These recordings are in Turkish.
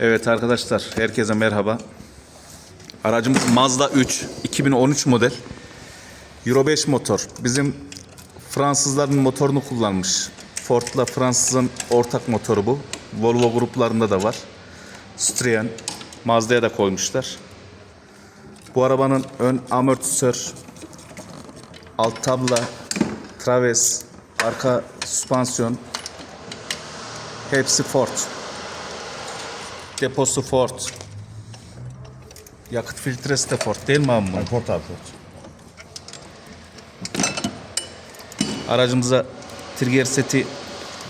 Evet arkadaşlar, herkese merhaba. Aracımız Mazda 3, 2013 model. Euro 5 motor. Bizim Fransızların motorunu kullanmış. Ford'la Fransız'ın ortak motoru bu. Volvo gruplarında da var. Citroen, Mazda'ya da koymuşlar. Bu arabanın ön amortisör, alt tabla, traves, arka süspansiyon hepsi Ford. Deposu Ford. Yakıt filtresi de Ford değil mi abi bunun? Port abi port. Aracımıza trigger seti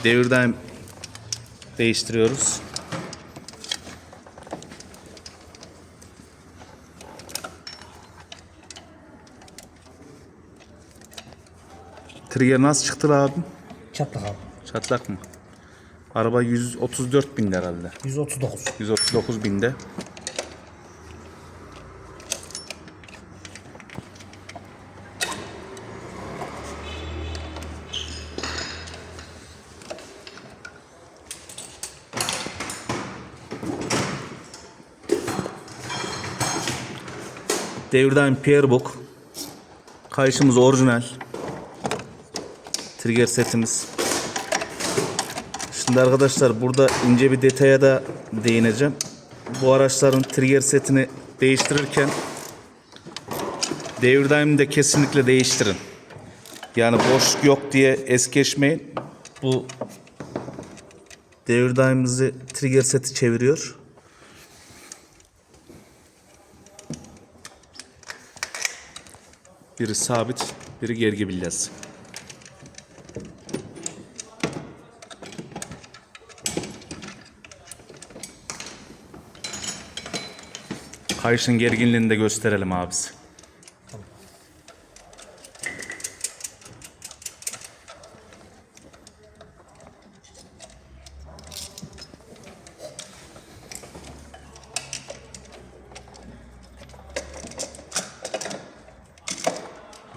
devirden değiştiriyoruz. Trigger nasıl çıktı la abi? Çatlak abi. Çatlak mı? Araba 134 binde herhalde. 139. 139 binde. Devirden Pierbook. Kayışımız orijinal. Trigger setimiz. Şimdi arkadaşlar burada ince bir detaya da değineceğim. Bu araçların trigger setini değiştirirken devir daimini de kesinlikle değiştirin. Yani boşluk yok diye es geçmeyin. Bu devir daimimizi trigger seti çeviriyor. Biri sabit, biri gergi bilyası. Kayışın gerginliğini de gösterelim abisi.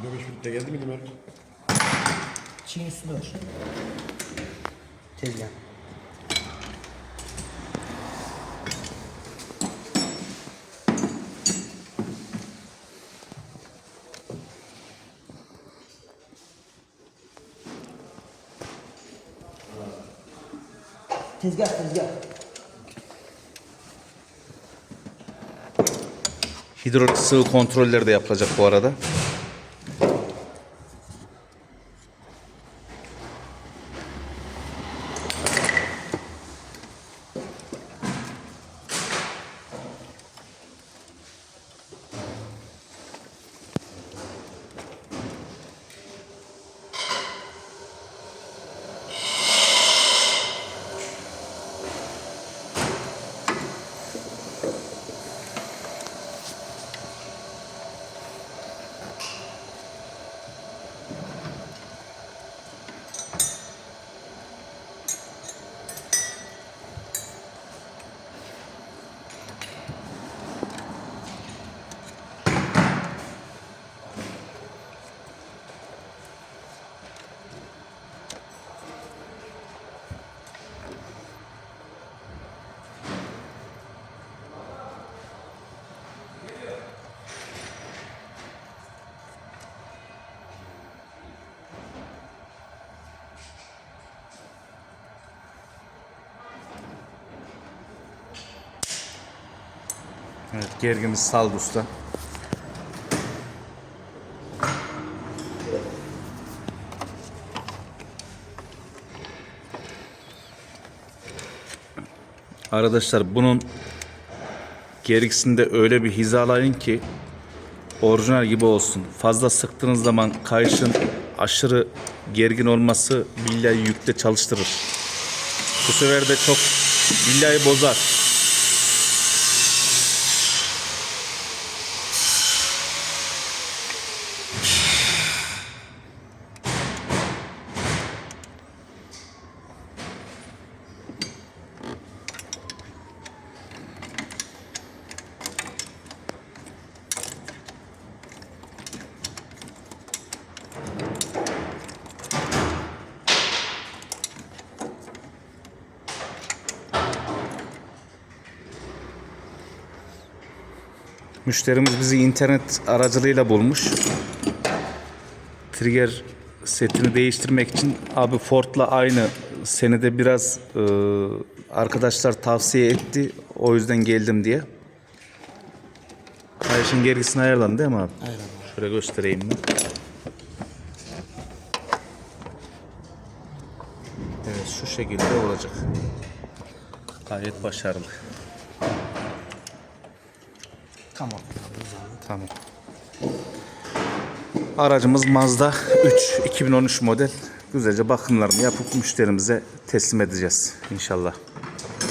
5 bitte geldi mi Limer? Çiğin üstünde var. Tezgah. Tezgah tezgah. Hidrolik sıvı kontrolleri de yapılacak bu arada. Evet, gergimiz saldı usta. Arkadaşlar bunun gergisinde öyle bir hizalayın ki orijinal gibi olsun. Fazla sıktığınız zaman kayışın aşırı gergin olması billahi yükte çalıştırır. Bu sefer de çok billahi bozar. Müşterimiz bizi internet aracılığıyla bulmuş. Trigger setini değiştirmek için abi Ford'la aynı senede biraz e, arkadaşlar tavsiye etti. O yüzden geldim diye. Kayışın gergisini ayarladın değil mi abi? Aynen. Şöyle göstereyim ben. Evet şu şekilde olacak. Gayet başarılı. Tamam. Tamam. Aracımız Mazda 3 2013 model. Güzelce bakımlarını yapıp müşterimize teslim edeceğiz inşallah.